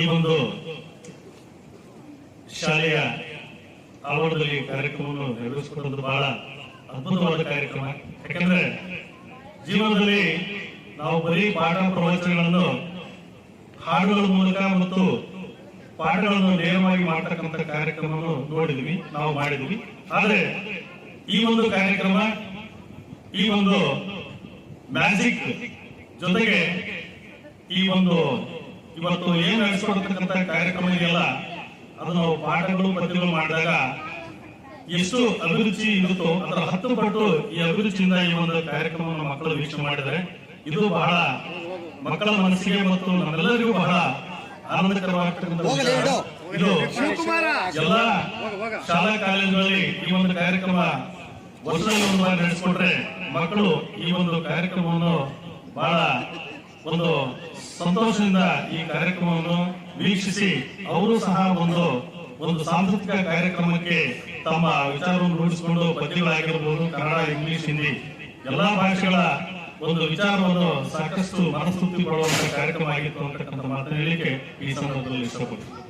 ಈ ಒಂದು ಶಾಲೆಯ ಆವರಣದಲ್ಲಿ ಕಾರ್ಯಕ್ರಮವನ್ನು ನೆರವೇರಿಸಿಕೊಂಡು ಬಹಳ ಅದ್ಭುತವಾದ ಕಾರ್ಯಕ್ರಮ. ಯಾಕಂದ್ರೆ ಜೀವನದಲ್ಲಿ ನಾವು ಬರೀ ಪಾಠ ಪ್ರವಚನಗಳನ್ನು ಹಾಡುಗಳ ಮೂಲಕ ಮತ್ತು ಪಾಠಗಳನ್ನು ನೇರವಾಗಿ ಮಾಡ್ತಕ್ಕಂಥ ಕಾರ್ಯಕ್ರಮವನ್ನು ನೋಡಿದ್ವಿ, ನಾವು ಮಾಡಿದ್ವಿ. ಆದರೆ ಈ ಒಂದು ಕಾರ್ಯಕ್ರಮ, ಈ ಒಂದು ಮ್ಯಾಜಿಕ್ ಜೊತೆಗೆ ಈ ಒಂದು ಇವತ್ತು ಏನ್ ನಡೆಸ್ಕೊಡ್ತಕ್ಕಂಥ ಕಾರ್ಯಕ್ರಮ ಇದೆಯಲ್ಲ ಅದು ನಾವು ಪಾಠಗಳು ಪದ್ಯಗಳು ಮಾಡಿದಾಗ ಎಷ್ಟು ಅಭಿರುಚಿ ಇರುತ್ತೋ ಅದರ ಹತ್ತು ಪಟ್ಟು ಈ ಅಭಿರುಚಿಯಿಂದ ಈ ಒಂದು ಕಾರ್ಯಕ್ರಮವನ್ನು ಮಕ್ಕಳು ವೀಕ್ಷಣೆ ಮಾಡಿದರೆ ಇದು ಬಹಳ ಮಕ್ಕಳ ಮನಸ್ಸಿಗೆ ಮತ್ತು ನಮ್ಮೆಲ್ಲರಿಗೂ ಬಹಳ ಆನಂದಕರವಾಗಿರ್ತಕ್ಕಂಥ. ಇದು ಎಲ್ಲ ಶಾಲಾ ಕಾಲೇಜುಗಳಲ್ಲಿ ಈ ಒಂದು ಕಾರ್ಯಕ್ರಮ ವರ್ಷದಲ್ಲಿ ಒಂದು ಬಾರಿ ನಡೆಸಿಕೊಟ್ರೆ ಮಕ್ಕಳು ಈ ಒಂದು ಕಾರ್ಯಕ್ರಮವನ್ನು ಬಹಳ ಒಂದು ಸಂತೋಷದಿಂದ ಈ ಕಾರ್ಯಕ್ರಮವನ್ನು ವೀಕ್ಷಿಸಿ ಅವರು ಸಹ ಒಂದು ಒಂದು ಸಾಂಸ್ಕೃತಿಕ ಕಾರ್ಯಕ್ರಮಕ್ಕೆ ತಮ್ಮ ವಿಚಾರವನ್ನು ರೂಢಿಸಿಕೊಂಡು ಪದ್ಯಗಳಾಗಿರ್ಬೋದು ಕನ್ನಡ, ಇಂಗ್ಲಿಷ್, ಹಿಂದಿ, ಎಲ್ಲಾ ಭಾಷೆಗಳ ಒಂದು ವಿಚಾರವನ್ನು ಸಾಕಷ್ಟು ಮನಸ್ತುತಿ ಪಡುವಂತಹ ಕಾರ್ಯಕ್ರಮ ಆಗಿತ್ತು ಅಂತಕ್ಕಂಥ ಮಾತನ್ನು ಹೇಳಲಿಕ್ಕೆ ಈ ಸಂದರ್ಭದಲ್ಲಿ ಇಷ್ಟಪಡ್ತೀನಿ.